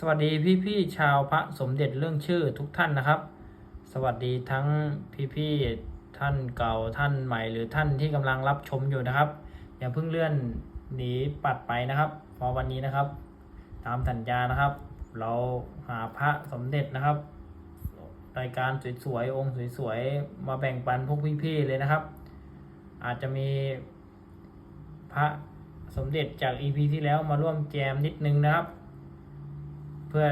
สวัสดีพี่ๆชาวพระสมเด็จเรื่องชื่อทุกท่านนะครับ สวัสดีทั้งพี่ๆท่านเก่าท่านใหม่ หรือท่านที่กำลังรับชมอยู่นะครับ อย่าเพิ่งเลื่อนหนีปัดไปนะครับพอวันนี้นะครับ ตามสัญญานะครับ เราหาพระสมเด็จนะครับรายการสวยๆองค์สวยๆมาแบ่งปันพวกพี่ๆเลยนะครับ อาจจะมีพระสมเด็จจาก EP ที่แล้วมาร่วมแจมนิดนึงนะครับ เพื่อ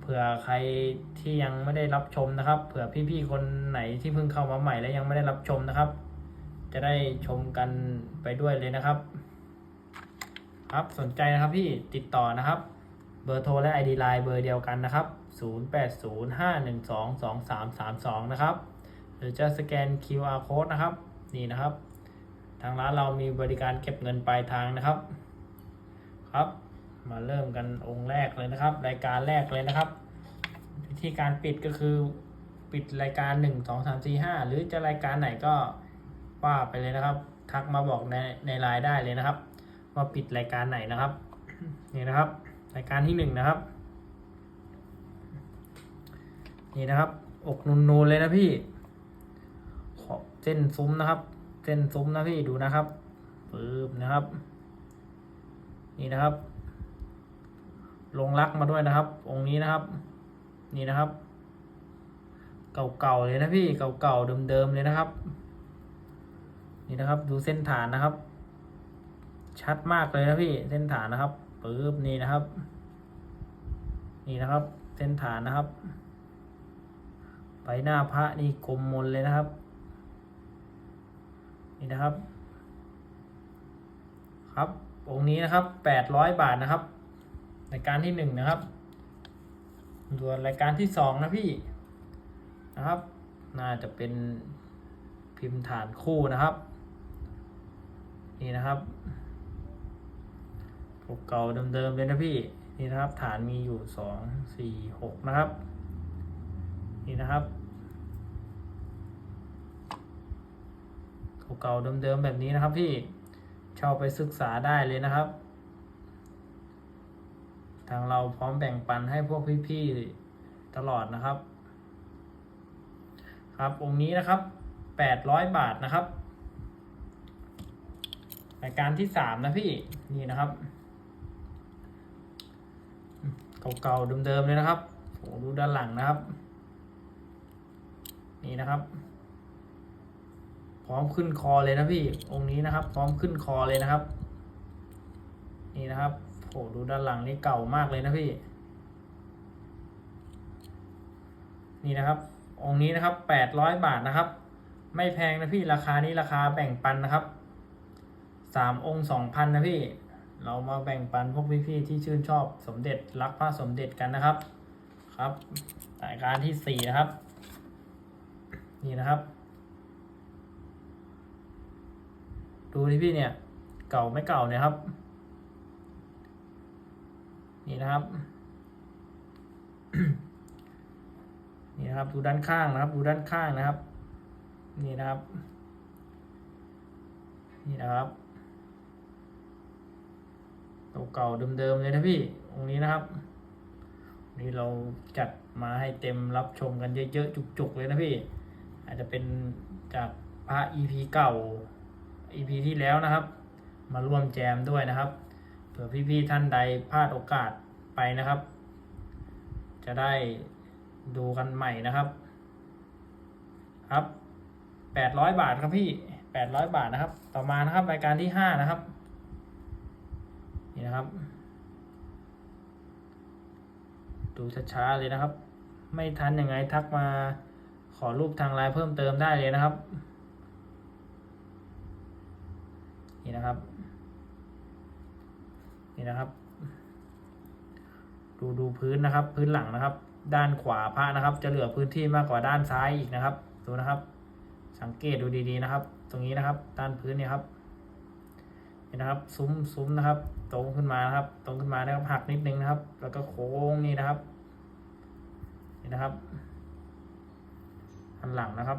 เผื่อใครที่ยังไม่ได้รับชมนะครับ เผื่อพี่ๆคนไหนที่เพิ่งเข้ามาใหม่แล้วยังไม่ได้รับชมนะครับ จะได้ชมกันไปด้วยเลยนะครับ ครับสนใจนะครับพี่ติดต่อนะครับ เบอร์โทรและ ID Line เบอร์เดียวกันนะครับ 0805122332 นะครับ หรือจะสแกน QR code นะครับ นี่นะครับ ทางร้านเรามีบริการเก็บเงินปลายทางนะครับ ครับ มาเริ่มกันองค์แรกเลยนะครับ รายการแรกเลยนะครับ วิธีการปิดก็คือปิดรายการ 1 2 3 4 5 หรือจะรายการไหนก็ว่าไปเลยนะครับ ทักมาบอกในในไลน์ได้เลยนะครับ ว่าปิดรายการไหนนะครับนี่นะครับ รายการที่หนึ่งนะครับนี่นะครับ อกนูนๆเลยนะพี่ขอบเส้นซุ้มนะครับ เส้นซุ้มนะพี่ดูนะครับปึ๊บนะครับ นี่นะครับ ลงรักมาด้วยนะครับ องค์นี้นะครับ นี่นะครับ เก่าๆเลยนะพี่เก่าๆเดิมๆเลยนะครับ นี่นะครับ ดูเส้นฐานนะครับ ชัดมากเลยนะพี่เส้นฐานนะครับปึ๊บนี่นะครับ นี่นะครับ เส้นฐานนะครับใบหน้าพระนี่กลมมนเลยนะครับ นี่นะครับ ครับองค์นี้นะครับแปดร้อยบาทนะครับ รายการที่หนึ่งนะครับส่วนรายการที่สองนะพี่นะครับ น่าจะเป็นพิมพ์ฐานคู่นะครับ นี่นะครับเก่าเดิมๆเลยนะพี่นี่นะครับฐานมีอยู่สองสี่หกนะครับ นี่นะครับเก่าๆเดิมๆแบบนี้นะครับพี่เช่าไปศึกษาได้เลยนะครับ ทางเราพร้อมแบ่งปันให้พวกพี่ๆตลอดนะครับ ครับองค์นี้นะครับแปดร้อยบาทนะครับรายการที่สามนะพี่นี่นะครับ เก่าๆเดิมๆเลยนะครับโหดูด้านหลังนะครับ นี่นะครับ พร้อมขึ้นคอเลยนะพี่องค์นี้นะครับ พร้อมขึ้นคอเลยนะครับ นี่นะครับ โหดูด้านหลังนี่เก่ามากเลยนะพี่ นี่นะครับ องค์นี้นะครับแปดร้อยบาทนะครับ ไม่แพงนะพี่ราคานี้ราคาแบ่งปันนะครับสามองค์สองพันนะพี่ เรามาแบ่งปันพวกพี่ๆที่ชื่นชอบสมเด็จรักพระสมเด็จกันนะครับ ครับรายการที่สี่นะครับ นี่นะครับ ดูที่พี่เนี่ย เก่าไม่เก่าเนี่ยครับ นี่นะครับ นี่นะครับดูด้านข้างนะครับ ดูด้านข้างนะครับ นี่นะครับ นี่นะครับตัวเก่าเดิมๆเลยนะพี่องนี้นะครับนี่เราจัดมาให้เต็มรับชมกันเยอะๆจุกๆเลยนะพี่ อาจจะเป็นจากพระ EP เก่า EP ที่แล้วนะครับ มาร่วมแจมด้วยนะครับ เผื่อพี่ๆท่านใดพลาดโอกาสไปนะครับ จะได้ดูกันใหม่นะครับ ครับแปดร้อยบาทครับพี่แปดร้อยบาทนะครับ ต่อมานะครับรายการที่ห้านะครับ นี่นะครับ ดูช้าๆเลยนะครับ ไม่ทันยังไงทักมาขอรูปทางไลน์เพิ่มเติมได้เลยนะครับ นี่นะครับ นี่นะครับ ดูดูพื้นนะครับ พื้นหลังนะครับ ด้านขวาพระนะครับ จะเหลือพื้นที่มากกว่าด้านซ้ายอีกนะครับ ดูนะครับ สังเกตดูดีๆนะครับ ตรงนี้นะครับ ด้านพื้นเนี่ยครับนี่นะครับ ซุ้มซุ้มนะครับ ตรงขึ้นมานะครับ ตรงขึ้นมานะครับหักนิดนึงนะครับ แล้วก็โค้งนี่นะครับนี่นะครับหันหลังนะครับ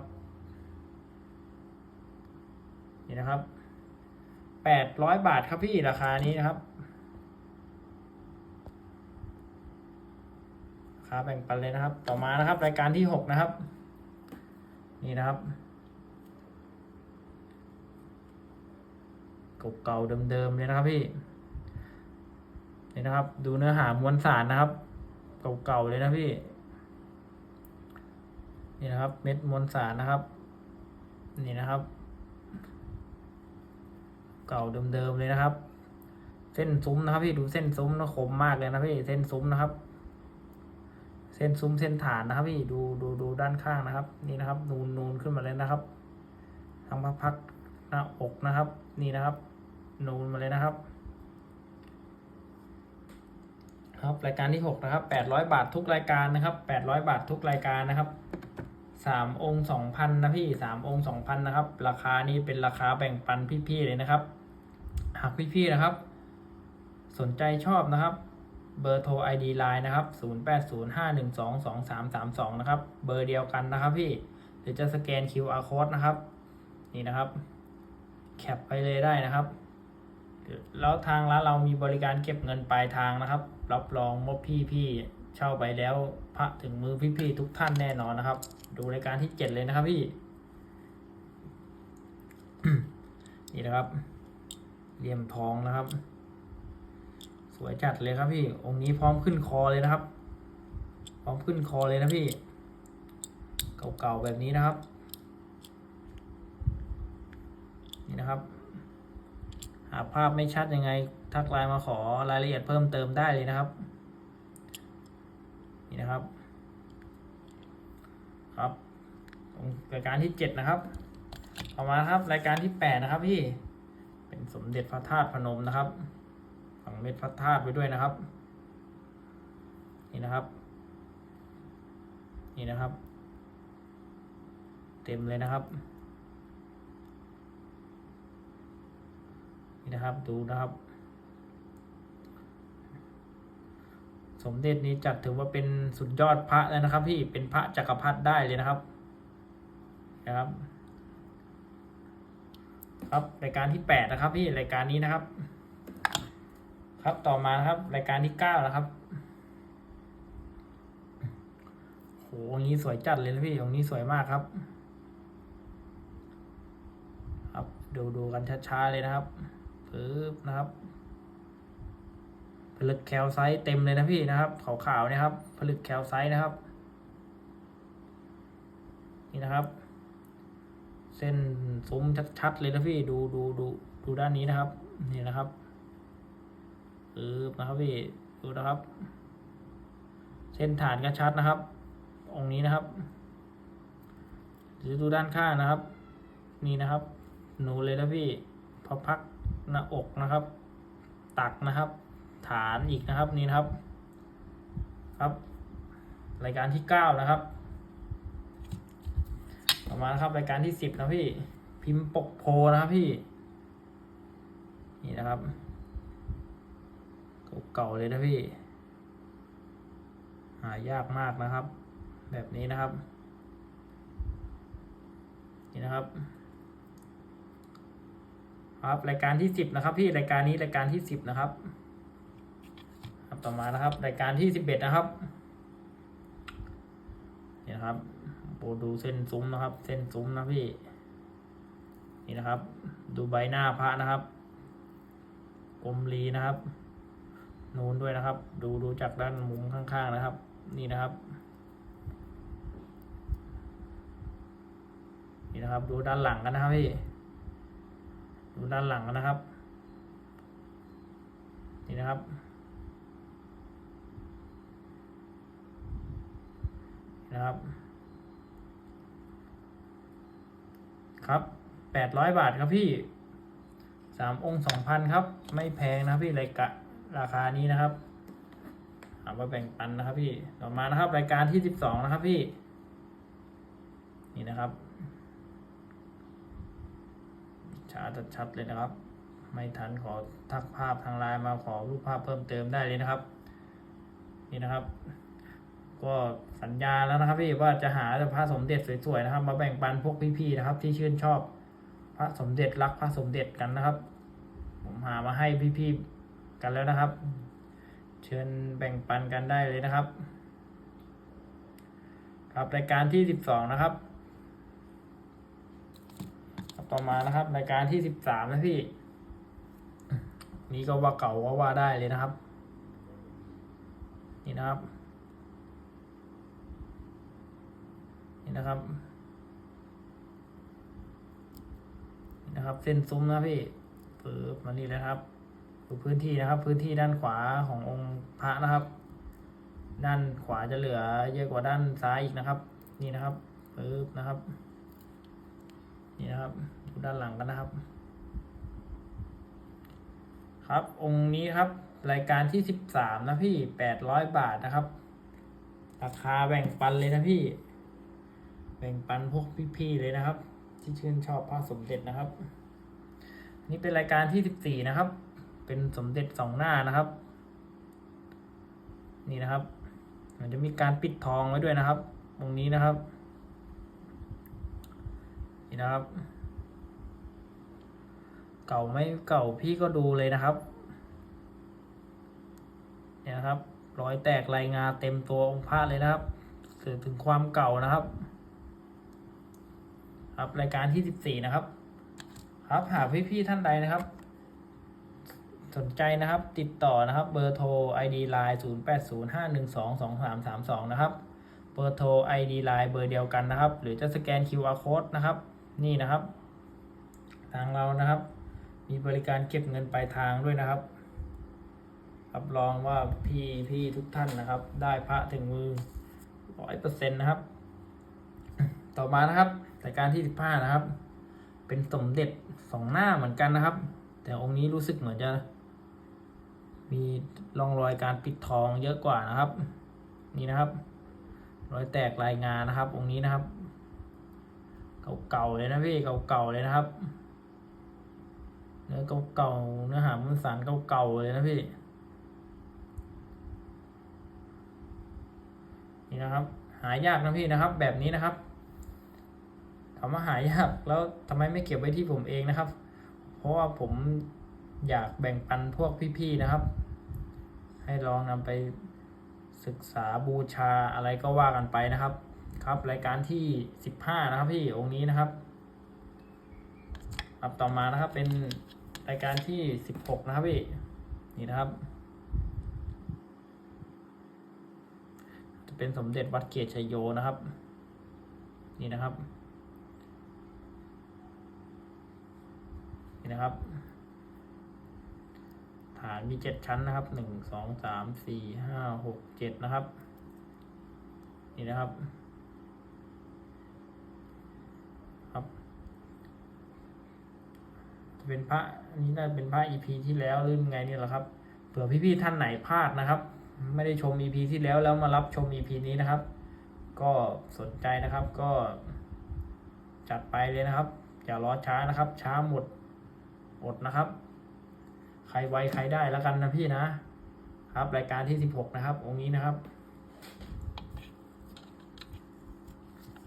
นี่นะครับแปดร้อยบาทครับพี่ราคานี้นะครับาแบ่งปันเลยนะครับ ต่อมานะครับ รายการที่หกนะครับ นี่นะครับเก่าๆเดิมๆเลยนะครับพี่นี่นะครับ ดูเนื้อหามวลสารนะครับ เก่าๆเลยนะพี่ นี่นะครับ เม็ดมวลสารนะครับ นี่นะครับ เก่าเดิมๆเลยนะครับ เส้นซุ้มนะครับพี่ดูเส้นซุ้มนะคมมากเลยนะพี่เส้นซุ้มนะครับ เส้นซุ้มเส้นฐานนะครับพี่ดูดูดูด้านข้างนะครับ นี่นะครับ นูนนูนขึ้นมาเลยนะครับทางพักหน้าอกนะครับ นี่นะครับ นูนมาเลยนะครับ ครับรายการที่หกนะครับแปดร้อยบาททุกรายการนะครับแปดร้อยบาททุกรายการนะครับสามองค์สองพันนะพี่สามองค์สองพันนะครับ ราคานี้เป็นราคาแบ่งปันพี่ๆเลยนะครับ หากพี่ๆนะครับ สนใจชอบนะครับ เบอร์โทร ID Line นะครับ 0805122332 นะครับ เบอร์เดียวกันนะครับพี่ หรือจะสแกน QR code นะครับ นี่นะครับ แคปไปเลยได้นะครับ แล้วทางร้านเรามีบริการเก็บเงินปลายทางนะครับ รับรองว่าพี่ๆเช่าไปแล้วพระถึงมือพี่ๆทุกท่านแน่นอนนะครับ ดูรายการที่เจ็ดเลยนะครับพี่ นี่นะครับเหลี่ยมทองนะครับ วยจัดเลยครับพี่องค์นี้พร้อมขึ้นคอเลยนะครับ พร้อมขึ้นคอเลยนะพี่ เก่าๆแบบนี้นะครับ นี่นะครับ หากภาพไม่ชัดยังไงทักไลน์มาขอรายละเอียดเพิ่มเติมได้เลยนะครับ นี่นะครับ ครับรายการที่เจ็ดนะครับต่อมาครับรายการที่แปดนะครับพี่เป็นสมเด็จพระธาตุพนมนะครับ เม็ดพระธาตุไว้ด้วยนะครับ นี่นะครับ นี่นะครับ เต็มเลยนะครับ นี่นะครับดูนะครับ สมเด็จนี้จัดถือว่าเป็นสุดยอดพระแล้วนะครับ พี่เป็นพระจักรพรรดิได้เลยนะครับ นะครับ ครับรายการที่แปดนะครับพี่รายการนี้นะครับ ครับต่อมาครับ รายการที่เก้านะครับโหองค์นี้สวยจัดเลยนะพี่องค์นี้สวยมากครับ ครับดูดูกันช้าๆเลยนะครับปึ๊บนะครับผลึกแคลไซต์เต็มเลยนะพี่นะครับขาวๆนะครับผลึกแคลไซต์นะครับ นี่นะครับ เส้นซุ้มชัดๆเลยนะพี่ดูดูดูดูด้านนี้นะครับ นี่นะครับ ปึ๊บนะครับพี่ดูนะครับ เส้นฐานก็ชัดนะครับ องนี้นะครับหรือดูด้านข้างนะครับ นี่นะครับ หนูเลยนะพี่พอพักหน้าอกนะครับ ตักนะครับ ฐานอีกนะครับนี่นะครับ ครับ รายการที่เก้านะครับต่อมานะครับรายการที่สิบนะพี่ พิมพ์ปกโพนะครับพี่ นี่นะครับ เก่าเลยนะพี่ หายากมากนะครับ แบบนี้นะครับ นี่นะครับ ครับรายการที่สิบนะครับ พี่รายการนี้รายการที่สิบนะครับครับต่อมานะครับ รายการที่สิบเอ็ดนะครับนี่นะครับโปรดูเส้นซุ้มนะครับ เส้นซุ้มนะพี่ นี่นะครับ ดูใบหน้าพระนะครับกลมรีนะครับ นูนด้วยนะครับ ดูดูจากด้านมุมข้างๆนะครับ นี่นะครับ นี่นะครับ ดูด้านหลังกันนะครับพี่ ดูด้านหลังกันนะครับ นี่นะครับ นะครับ ครับแปดร้อยบาทครับพี่สามองค์สองพันครับ ไม่แพงนะพี่รายกะ ราคานี้นะครับเอามาแบ่งปันนะครับ พี่ต่อมานะครับ รายการที่สิบสองนะครับพี่ นี่นะครับชาชัดเลยนะครับ ไม่ทันขอทักภาพทางไลน์มาขอรูปภาพเพิ่มเติมได้เลยนะครับ นี่นะครับ ก็สัญญาแล้วนะครับพี่ว่าจะหาพระสมเด็จสวยๆนะครับ มาแบ่งปันพวกพี่ๆนะครับ ที่ชื่นชอบ พระสมเด็จรักพระสมเด็จกันนะครับ ผมหามาให้พี่ๆ กันแล้วนะครับ เชิญแบ่งปันกันได้เลยนะครับ ครับรายการที่สิบสองนะครับครับต่อมานะครับ รายการที่สิบสามนะพี่ นี่ก็ว่าเก่าว่าว่าได้เลยนะครับ นี่นะครับ นี่นะครับนี่นะครับ เส้นซุ้มนะพี่ปึ๊บมานี่เลยครับ ดูพื้นที่นะครับ พื้นที่ด้านขวาขององค์พระนะครับ ด้านขวาจะเหลือเยอะกว่าด้านซ้ายอีกนะครับ นี่นะครับปึ๊บนะครับ นี่นะครับดูด้านหลังกันนะครับ ครับองค์นี้ครับ รายการที่สิบสามนะพี่แปดร้อยบาทนะครับ ราคาแบ่งปันเลยนะพี่ แบ่งปันพวกพี่ๆเลยนะครับ ที่ชื่นชอบพระสมเด็จนะครับ นี่เป็นรายการที่สิบสี่นะครับ เป็นสมเด็จสองหน้านะครับ นี่นะครับมันจะมีการปิดทองไว้ด้วยนะครับ ตรงนี้นะครับ นี่นะครับ เก่าไม่เก่าพี่ก็ดูเลยนะครับ เนี่ยนะครับ รอยแตกลายงาเต็มตัวองค์พระเลยนะครับสื่อถึงความเก่านะครับ ครับรายการที่สิบสี่นะครับ ครับหากพี่ๆท่านใดนะครับ สนใจนะครับ ติดต่อนะครับ เบอร์โทร ID Line 0 8 0 5 1 2 2 3 3 2 นะครับ เบอร์โทร ID Line เบอร์เดียวกันนะครับ หรือจะสแกน QR Code นะครับ นี่นะครับ ทางเรานะครับ มีบริการเก็บเงินปลายทางด้วยนะครับ รับรองว่าพี่พี่ทุกท่านนะครับ ได้พระถึงมือร้อยเปอร์เซ็นต์นะครับ ต่อมานะครับรายการที่สิบห้านะครับ เป็นสมเด็จสองหน้าเหมือนกันนะครับ แต่องค์นี้รู้สึกเหมือนจะ มีร่องรอยการปิดทองเยอะกว่านะครับ นี่นะครับ รอยแตกลายงานนะครับ องค์นี้นะครับ เก่าๆเลยนะพี่เก่าๆเลยนะครับเนื้อเก่าๆเนื้อหามันสารเก่าๆเลยนะพี่นี่นะครับ หายากนะพี่นะครับ แบบนี้นะครับถามว่าหายากแล้วทำไมไม่เก็บไว้ที่ผมเองนะครับ เพราะว่าผมอยากแบ่งปันพวกพี่ๆนะครับ ให้ลองนำไปศึกษาบูชาอะไรก็ว่ากันไปนะครับ ครับรายการที่สิบห้านะครับพี่องค์นี้นะครับครับต่อมานะครับเป็นรายการที่สิบหกนะครับพี่นี่นะครับ จะเป็นสมเด็จวัดเกียรติชัยโยนะครับ นี่นะครับนี่นะครับ ฐานมีเจ็ดชั้นนะครับหนึ่งสองสามสี่ห้าหกเจ็ดนะครับ นี่นะครับ ครับจะเป็นพระอันนี้น่าจะเป็นพระ EP ที่แล้วหรือไงนี่แหละครับเผื่อพี่ๆท่านไหนพลาดนะครับ ไม่ได้ชม EP ที่แล้วแล้วมารับชม EP นี้นะครับ ก็สนใจนะครับก็ จัดไปเลยนะครับอย่ารอช้านะครับ ช้าหมดอดนะครับ ครไวใครได้แล้วกันนะพี่นะ ครับ รายการที่สิบหกนะครับ องค์นี้นะครับ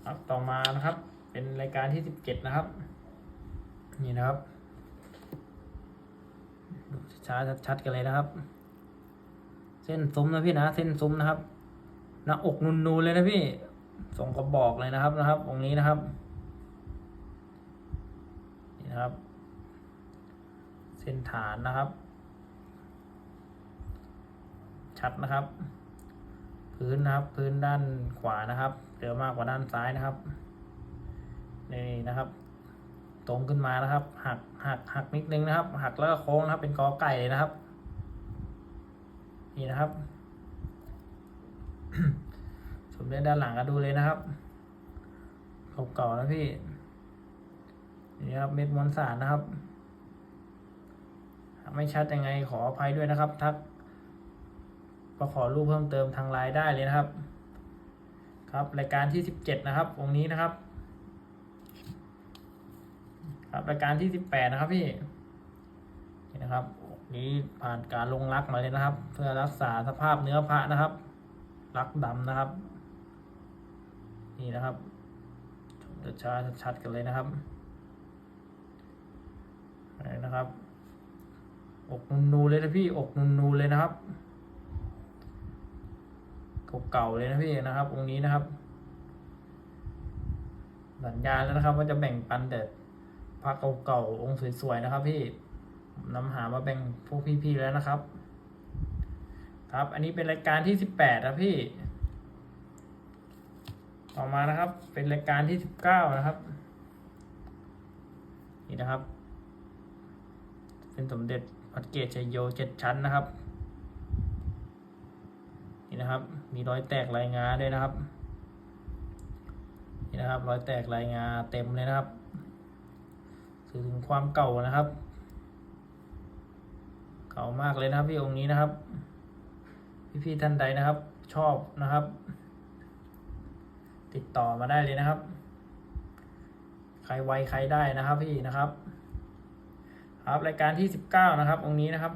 ครับต่อมานะครับ เป็นรายการที่สิบเจ็ดนะครับ นี่นะครับดูช้าชัดๆกันเลยนะครับ เส้นซุ้มนะพี่นะ เส้นซุ้มนะครับหน้าอกนูนๆเลยนะพี่ส่งกระบอกเลยนะครับนะครับ องค์นี้นะครับนี่นะครับ ส้นฐานนะครับ ชัดนะครับ พื้นนะครับ พื้นด้านขวานะครับเหลือมากกว่าด้านซ้ายนะครับนี่นะครับ ตรงขึ้นมานะครับ หักหักหักนิดนึงนะครับ หักแล้วก็โค้งนะครับ เป็นกอไก่เลยนะครับ นี่นะครับสมเด็จด้านหลังก็ดูเลยนะครับเก่าๆนะพี่นี่ครับเม็ดมวลสารนะครับ ไม่ชัดยังไงขออภัยด้วยนะครับ ทักก็ขอรูปเพิ่มเติมทางไลน์ได้เลยนะครับ ครับรายการที่สิบเจ็ดนะครับองค์นี้นะครับ ครับรายการที่สิบแปดนะครับพี่นี่นะครับนี้ผ่านการลงรักมาเลยนะครับ เพื่อรักษาสภาพเนื้อพระนะครับ รักดำนะครับ นี่นะครับจะช้าชัดๆกันเลยนะครับนี่นะครับ อกนูนๆเลยนะพี่อกนูนๆเลยนะครับเก่าๆเลยนะพี่นะครับองค์นี้นะครับ สัญญาแล้วนะครับ ว่าจะแบ่งปันแต่พระเก่าๆองค์สวยๆนะครับ พี่นำหามาแบ่งพวกพี่ๆแล้วนะครับ ครับ อันนี้เป็นรายการที่สิบแปดครับพี่ ต่อมานะครับ เป็นรายการที่สิบเก้านะครับนี่นะครับ เป็นสมเด็จ พัดเกตชัยโยเจ็ดชั้นนะครับ นี่นะครับ มีรอยแตกลายงาด้วยนะครับ นี่นะครับรอยแตกลายงาเต็มเลยนะครับสื่อถึงความเก่านะครับ เก่ามากเลยนะครับพี่องค์นี้นะครับ พี่ๆท่านใดนะครับ ชอบนะครับ ติดต่อมาได้เลยนะครับ ใครไวใครได้นะครับพี่นะครับ ครับรายการที่สิบเก้านะครับ องค์นี้นะครับ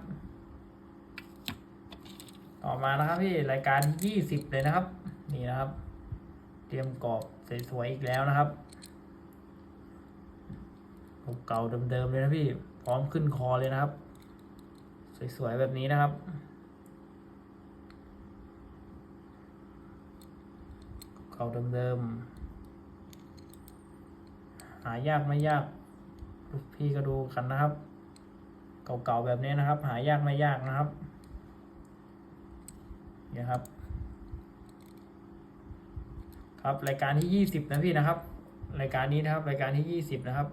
ต่อมานะครับพี่รายการที่ยี่สิบเลยนะครับ นี่นะครับ เตรียมกรอบสวยๆอีกแล้วนะครับเก่าเดิมๆเลยนะพี่ พร้อมขึ้นคอเลยนะครับ สวยๆแบบนี้นะครับ เก่าเดิมๆหายากไม่ยากพี่ก็ดูกันนะครับ เก่าๆแบบนี้นะครับ หายากไม่ยากนะครับนี่ครับ ครับรายการที่ยี่สิบนะพี่นะครับ รายการนี้นะครับ รายการที่ยี่สิบนะครับ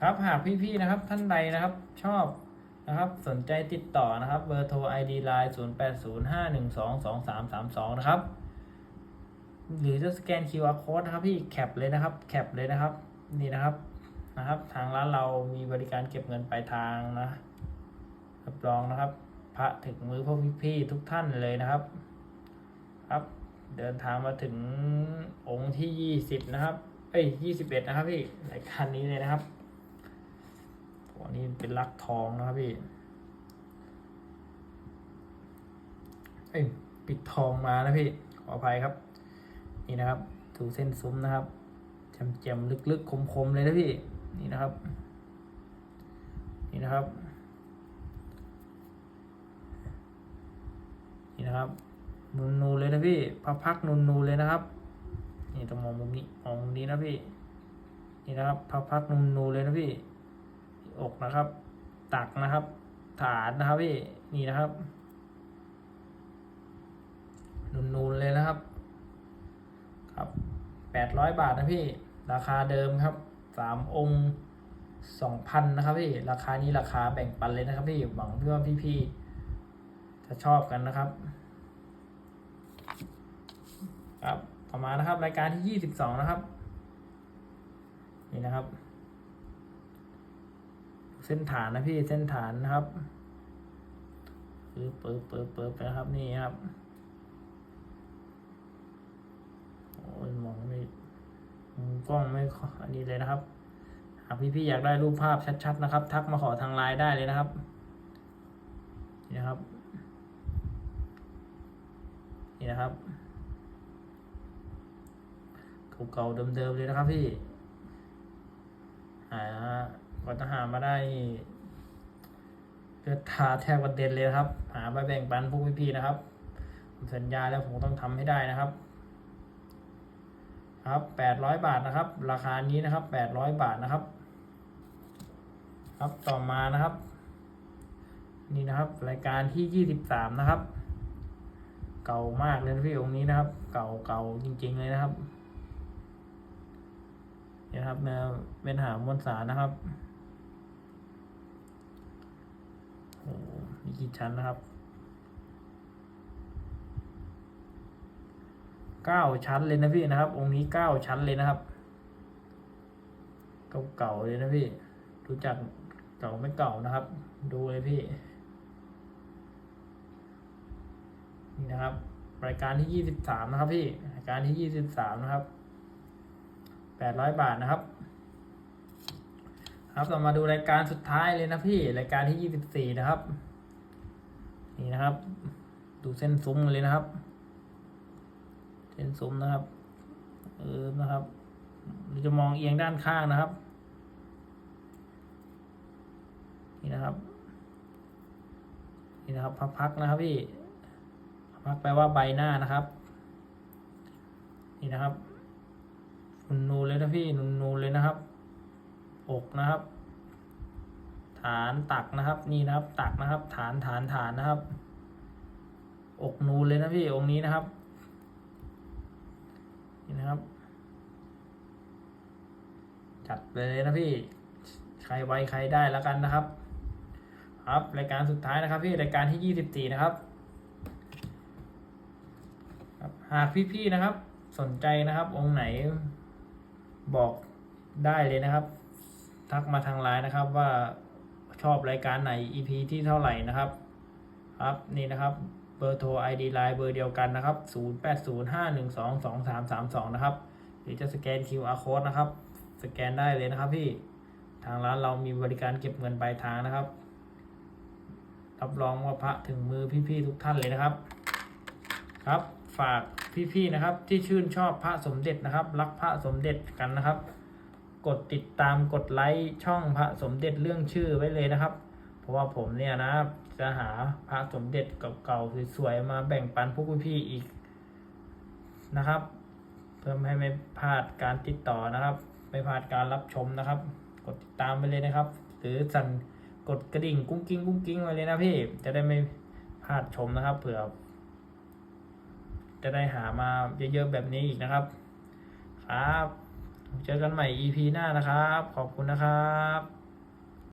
ครับหากพี่ๆนะครับ ท่านใดนะครับ ชอบนะครับ สนใจติดต่อนะครับ เบอร์โทร ID Line 0 8 0 5 1 2 2 3 3 2 นะครับ หรือจะสแกน QR code นะครับพี่แคปเลยนะครับ แคปเลยนะครับ นี่นะครับ นะครับ ทางร้านเรามีบริการเก็บเงินปลายทางนะรับรองนะครับ พระถึงมือพวกพี่ๆทุกท่านเลยนะครับ ครับ เดินทางมาถึงองค์ที่ยี่สิบนะครับ เอ้ยยี่สิบเอ็ดนะครับพี่รายการนี้เลยนะครับตัวนี้เป็นลักทองนะครับพี่เอ้ยปิดทองมานะพี่ขออภัยครับ นี่นะครับถูเส้นซุ้มนะครับแจ่มๆลึกๆคมๆเลยนะพี่ นี่นะครับ นี่นะครับ นี่นะครับ นูนๆเลยนะพี่พักพักนูนๆเลยนะครับ นี่ต้องมองมุมนี้มองมุมนี้นะพี่ นี่นะครับพักพักนูนๆเลยนะพี่ อกนะครับ ตักนะครับ ฐานนะครับพี่ นี่นะครับ นูนๆเลยนะครับ ครับแปดร้อยบาทนะพี่ ราคาเดิมครับ สามองค์สองพันนะครับพี่ ราคานี้ราคาแบ่งปันเลยนะครับพี่ หวังเพื่อพี่ๆจะชอบกันนะครับ ครับ ต่อมานะครับ รายการที่ยี่สิบสองนะครับ นี่นะครับ เส้นฐานนะพี่ เส้นฐานนะครับปิดเปิดเปิดเปิดไปนะครับ นี่ครับ โอ้ยมองไม่มุม กล้องไม่อันนี้เลยนะครับ หากพี่ๆอยากได้รูปภาพชัดๆนะครับ ทักมาขอทางไลน์ได้เลยนะครับนี่นะครับ นี่นะครับเก่าๆเดิมๆเลยนะครับพี่หากว่าจะหามาได้เลือดทาแทบกระเด็นเลยครับ หามาแบ่งปันพวกพี่ๆนะครับ สัญญาแล้วผมต้องทำให้ได้นะครับ ครับแปดร้อยบาทนะครับ ราคานี้นะครับแปดร้อยบาทนะครับ ครับต่อมานะครับ นี่นะครับ รายการที่ยี่สิบสามนะครับ เก่ามากเลยนะพี่องค์นี้นะครับ เก่าเก่าจริง ๆเลยนะครับนี่นะครับเนื้อเป็นหามวลสารนะครับโอ้โหมีกี่ชั้นนะครับ เก้าชั้นเลยนะพี่นะครับ องค์นี้เก้าชั้นเลยนะครับ เก่าๆเลยนะพี่รู้จักเก่าไม่เก่านะครับ ดูเลยพี่นี่นะครับ รายการที่ยี่สิบสามนะครับพี่รายการที่ยี่สิบสามนะครับแปดร้อยบาทนะครับ ครับเรามาดูรายการสุดท้ายเลยนะพี่รายการที่ยี่สิบสี่นะครับ นี่นะครับ ดูเส้นซุ้มเลยนะครับ เส้นซุ้มนะครับเออนะครับเราจะมองเอียงด้านข้างนะครับ นี่นะครับ นี่นะครับพักๆนะครับพี่พักแปลว่าใบหน้านะครับ นี่นะครับนูนนูนเลยนะพี่นูนนูนเลยนะครับอกนะครับ ฐานตักนะครับ นี่นะครับ ตักนะครับ ฐานฐานฐานนะครับ อกนูนเลยนะพี่องค์นี้นะครับ นะครับ จัดไปเลยนะพี่ ใครไวใครได้แล้วกันนะครับ ครับรายการสุดท้ายนะครับ พี่รายการที่ยี่สิบสี่นะครับครับหากพี่ๆนะครับ สนใจนะครับ องค์ไหนบอกได้เลยนะครับ ทักมาทางไลน์นะครับว่าชอบรายการไหน EP ที่เท่าไหร่นะครับ ครับนี่นะครับ เบอร์โทร ID ไลน์เบอร์เดียวกันนะครับ 0805122332 นะครับ หรือจะสแกน QR code นะครับ สแกนได้เลยนะครับพี่ ทางร้านเรามีบริการเก็บเงินปลายทางนะครับ รับรองว่าพระถึงมือพี่ๆทุกท่านเลยนะครับ ครับ ฝากพี่ๆนะครับ ที่ชื่นชอบพระสมเด็จนะครับ รักพระสมเด็จกันนะครับ กดติดตามกดไลค์ช่องพระสมเด็จเรื่องชื่อไว้เลยนะครับ เพราะว่าผมเนี่ยนะ จะหาพระสมเด็จเก่าๆสวยๆมาแบ่งปันพวกพี่ๆอีกนะครับ เพื่อไม่ให้ไม่พลาดการติดต่อนะครับ ไม่พลาดการรับชมนะครับ กดติดตามไปเลยนะครับ หรือสั่นกดกระดิ่งกุ้งกิ้งกุ้งกิ้งไว้เลยนะพี่จะได้ไม่พลาดชมนะครับ เผื่อ จะได้หามาเยอะๆแบบนี้อีกนะครับ ครับ เจอกันใหม่ EP หน้านะครับ ขอบคุณนะครับ